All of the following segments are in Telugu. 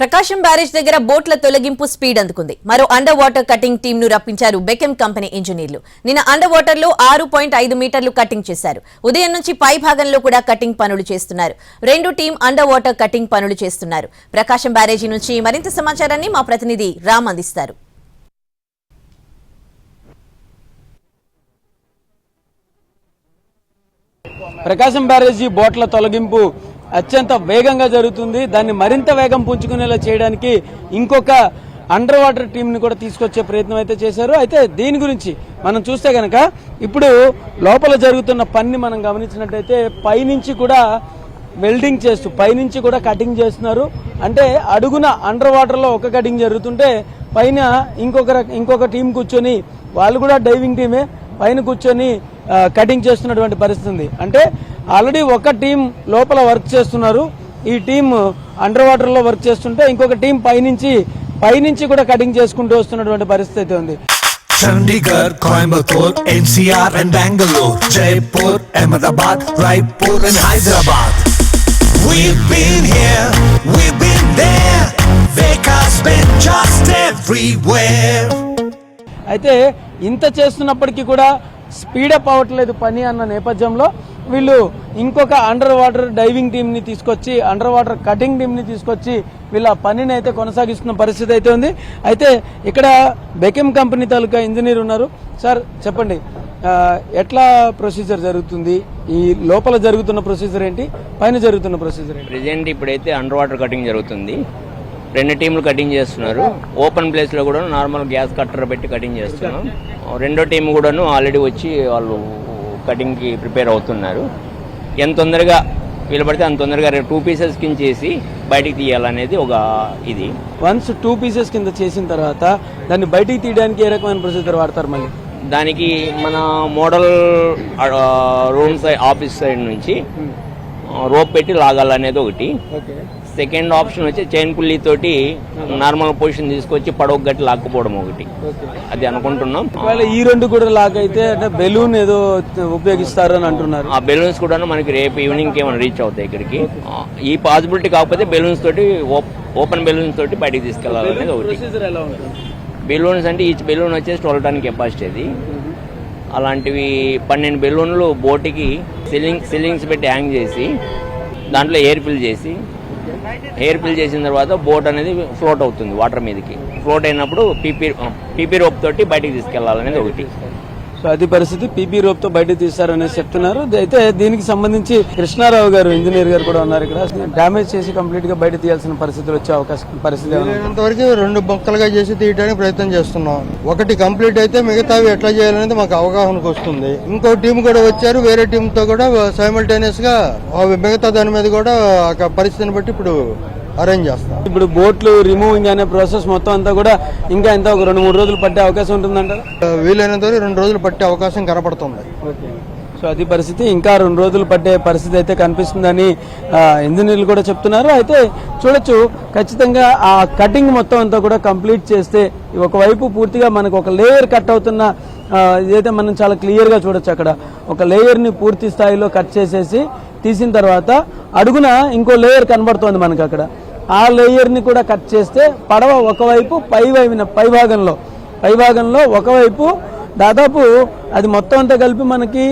ప్రకాశం బ్యారేజ్ దగ్గర బోట్ల తొలగింపు స్పీడ్ అందుకుంది. మరో అండర్ వాటర్ కటింగ్ టీమ్ను రప్పించారు బెకెమ్ కంపెనీ ఇంజనీర్లు నిన్న అండర్ వాటర్లో ఆరు పాయింట్ ఐదు మీటర్లు కటింగ్ చేశారు. ఉదయం నుంచి పై భాగంలో కూడా కటింగ్ పనులు చేస్తున్నారు. రెండు టీం అండర్ వాటర్ కటింగ్ పనులు చేస్తున్నారు. ప్రకాశం బ్యారేజీ నుంచి మరింత సమాచారాన్ని మా ప్రతినిధి రామ్ అందిస్తారు. ప్రకాశం బ్యారేజీ బోట్ల తొలగింపు అత్యంత వేగంగా జరుగుతుంది. దాన్ని మరింత వేగం పుంజుకునేలా చేయడానికి ఇంకొక అండర్ వాటర్ టీంని కూడా తీసుకొచ్చే ప్రయత్నం అయితే చేశారు. అయితే దీని గురించి మనం చూస్తే కనుక ఇప్పుడు లోపల జరుగుతున్న పనిని మనం గమనించినట్టయితే పైనుంచి కూడా వెల్డింగ్ చేస్తూ పైనుంచి కూడా కటింగ్ చేస్తున్నారు. అంటే అడుగున అండర్ వాటర్లో ఒక కటింగ్ జరుగుతుంటే పైన ఇంకొక ఇంకొక టీం కూర్చొని వాళ్ళు కూడా డైవింగ్ టీమే పైన కూర్చొని కటింగ్ చేస్తున్నటువంటి పరిస్థితి ఉంది. అంటే ఆల్రెడీ ఒక టీం లోపల వర్క్ చేస్తున్నారు. ఈ టీం అండర్ వాటర్లో వర్క్ చేస్తుంటే ఇంకొక టీం పైనుంచి పైనుంచి కూడా కటింగ్ చేసుకుంటూ వస్తున్నటువంటి పరిస్థితి అయితే ఉంది. Chandigarh Coimbatore NCR and Bengaluru Jaipur Ahmedabad Raipur and Hyderabad. అయితే ఇంత చేస్తున్నప్పటికీ కూడా స్పీడప్ అవ్వట్లేదు పని అన్న నేపథ్యంలో వీళ్ళు ఇంకొక అండర్ వాటర్ డైవింగ్ టీమ్ని తీసుకొచ్చి అండర్ వాటర్ కటింగ్ టీమ్ని తీసుకొచ్చి వీళ్ళ పనిని అయితే కొనసాగిస్తున్న పరిస్థితి అయితే ఉంది. అయితే ఇక్కడ బెకెమ్ కంపెనీ తాలూకా ఇంజనీర్ ఉన్నారు. సార్ చెప్పండి. ఎట్లా ప్రొసీజర్ జరుగుతుంది? ఈ లోపల జరుగుతున్న ప్రొసీజర్ ఏంటి? పైన జరుగుతున్న ప్రొసీజర్ ఏంటి? ప్రెజెంట్ ఇప్పుడైతే అండర్ వాటర్ కటింగ్ జరుగుతుంది. రెండు టీంలు కటింగ్ చేస్తున్నారు. ఓపెన్ ప్లేస్లో కూడా నార్మల్ గ్యాస్ కట్టర్ పెట్టి కటింగ్ చేస్తున్నాం. రెండో టీం కూడాను ఆల్రెడీ వచ్చి వాళ్ళు కటింగ్కి ప్రిపేర్ అవుతున్నారు. ఎంత తొందరగా వీలు పడితే అంత తొందరగా టూ పీసెస్ కింద చేసి బయటికి తీయాలనేది ఒక ఇది. వన్స్ టూ పీసెస్ కింద చేసిన తర్వాత దాన్ని బయటికి తీయడానికి ఏ రకమైన ప్రొసీజర్ వాడతారు మళ్ళీ? దానికి మన model room side office side నుంచి రోప్ పెట్టి లాగాలనేది ఒకటి. సెకండ్ ఆప్షన్ వచ్చి చైన్ పుల్లీ తోటి నార్మల్ పొజిషన్ తీసుకొచ్చి పడవ గట్టి లాక్కుపోవడం ఒకటి. అది అనుకుంటున్నాం. ఒకవేళ ఈ రెండు కూడా లాక్ అయితే అంటే బెలూన్ ఏదో ఉపయోగిస్తారు అని అంటున్నారు. ఆ బెలూన్స్ కూడా మనకి రేపు ఈవినింగ్ ఏమైనా రీచ్ అవుతాయి ఇక్కడికి. ఈ పాసిబిలిటీ కాకపోతే బెలూన్స్ తోటి ఓపెన్ బెలూన్స్ తోటి బయటికి తీసుకెళ్ళాలనేది ఒకటి. బెలూన్స్ అంటే ఈచ్ బెలూన్ వచ్చేసి ట్వెల్వ్ టన్ కెపాసిటీ అది. అలాంటివి పన్నెండు బెలూన్లు బోటికి సిలింగ్ సిలింగ్స్ పెట్టి హ్యాంగ్ చేసి దాంట్లో ఎయిర్ ఫిల్ చేసి ఎయిర్ ఫిల్ చేసిన తర్వాత బోట్ అనేది ఫ్లోట్ అవుతుంది వాటర్ మీదకి. ఫ్లోట్ అయినప్పుడు పీపీ పీపీ రోప్ తోటి బయటికి తీసుకెళ్ళాలనేది ఒకటి. సో అది పరిస్థితి పీపీ రోప్తో బయట తీస్తారనేసి చెప్తున్నారు. అయితే దీనికి సంబంధించి కృష్ణారావు గారు ఇంజనీర్ గారు కూడా ఉన్నారు ఇక్కడ. డ్యామేజ్ చేసి కంప్లీట్గా బయట తీయాల్సిన పరిస్థితులు వచ్చే అవకాశం పరిస్థితి అంతవరకు రెండు బొక్కలుగా చేసి తీయడానికి ప్రయత్నం చేస్తున్నాం. ఒకటి కంప్లీట్ అయితే మిగతావి ఎట్లా చేయాలనేది మాకు అవగాహనకు వస్తుంది. ఇంకో టీం కూడా వచ్చారు వేరే టీంతో కూడా సైమల్టేనియస్గా మిగతా దాని మీద కూడా పరిస్థితిని బట్టి ఇప్పుడు అరేంజ్ చేస్తాం. ఇప్పుడు బోట్లు రిమూవింగ్ అనే ప్రాసెస్ మొత్తం అంతా కూడా ఇంకా ఎంత ఒక రెండు మూడు రోజులు పట్టే అవకాశం ఉంటుందంటారా? ఆ, వీలైనంతవరకు రెండు రోజులు పట్టే అవకాశం కనపడుతుంది. సో అది పరిస్థితి. ఇంకా రెండు రోజులు పట్టే పరిస్థితి అయితే కనిపిస్తుందని ఇంజనీర్లు కూడా చెప్తున్నారు. అయితే చూడొచ్చు ఖచ్చితంగా ఆ కటింగ్ మొత్తం అంతా కూడా కంప్లీట్ చేస్తే ఒకవైపు పూర్తిగా మనకు ఒక లేయర్ కట్ అవుతున్న ఇదైతే మనం చాలా క్లియర్గా చూడొచ్చు అక్కడ ఒక లేయర్ని పూర్తి స్థాయిలో కట్ చేసేసి తీసిన తర్వాత అడుగున ఇంకో లేయర్ కనబడుతోంది మనకు అక్కడ. ఆ లేయర్ని కూడా కట్ చేస్తే పడవ ఒకవైపు పై వైపున పై భాగంలో. పై భాగంలో ఒకవైపు దాదాపు అది మొత్తం అంతా కలిపి మనకి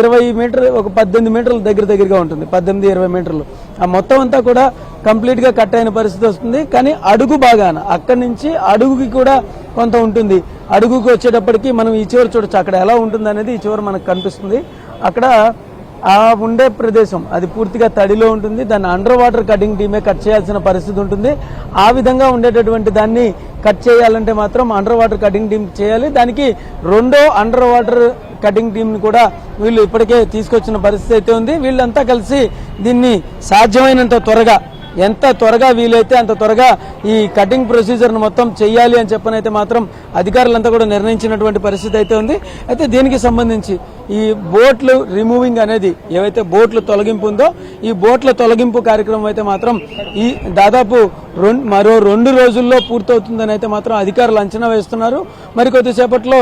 ఇరవై మీటర్ ఒక పద్దెనిమిది మీటర్లు దగ్గర దగ్గరగా ఉంటుంది. పద్దెనిమిది ఇరవై మీటర్లు. ఆ మొత్తం అంతా కూడా కంప్లీట్గా కట్ అయిన పరిస్థితి వస్తుంది. కానీ అడుగు బాగాన అక్కడి నుంచి అడుగుకి కూడా కొంత ఉంటుంది. అడుగుకి వచ్చేటప్పటికి మనం ఈ చివరి చూడొచ్చు. అక్కడ ఎలా ఉంటుంది అనేది ఈ చివరి మనకు కనిపిస్తుంది. అక్కడ ఆ ఉండే ప్రదేశం. అది పూర్తిగా తడిలో ఉంటుంది. దాన్ని అండర్ వాటర్ కటింగ్ టీమే కట్ చేయాల్సిన పరిస్థితి ఉంటుంది. ఆ విధంగా ఉండేటటువంటి దాన్ని కట్ చేయాలంటే మాత్రం అండర్ వాటర్ కటింగ్ టీం చేయాలి. దానికి రెండో అండర్ వాటర్ కటింగ్ టీంని కూడా వీళ్ళు ఇప్పటికే తీసుకొచ్చిన పరిస్థితి అయితే ఉంది. వీళ్ళంతా కలిసి దీన్ని సాధ్యమైనంత త్వరగా ఎంత త్వరగా వీలైతే అంత త్వరగా ఈ కటింగ్ ప్రొసీజర్ను మొత్తం చేయాలి అని చెప్పనైతే మాత్రం అధికారులంతా కూడా నిర్ణయించినటువంటి పరిస్థితి అయితే ఉంది. అయితే దీనికి సంబంధించి ఈ బోట్లు రిమూవింగ్ అనేది ఏవైతే బోట్లు తొలగింపు ఉందో ఈ బోట్ల తొలగింపు కార్యక్రమం అయితే మాత్రం ఈ దాదాపు రెండు మరో రెండు రోజుల్లో పూర్తవుతుందని అయితే మాత్రం అధికారులు అంచనా వేస్తున్నారు. మరి కొద్దిసేపట్లో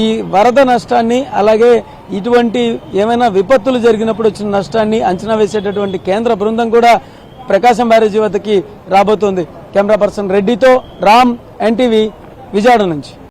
ఈ వరద నష్టాన్ని అలాగే ఇటువంటి ఏమైనా విపత్తులు జరిగినప్పుడు వచ్చిన నష్టాన్ని అంచనా వేసేటటువంటి కేంద్ర బృందం కూడా ప్రకాశం బ్యారేజీ వద్దకి రాబోతోంది. కెమెరా పర్సన్ రెడ్డితో రామ్ ఎన్టీవీ విజయవాడ నుంచి.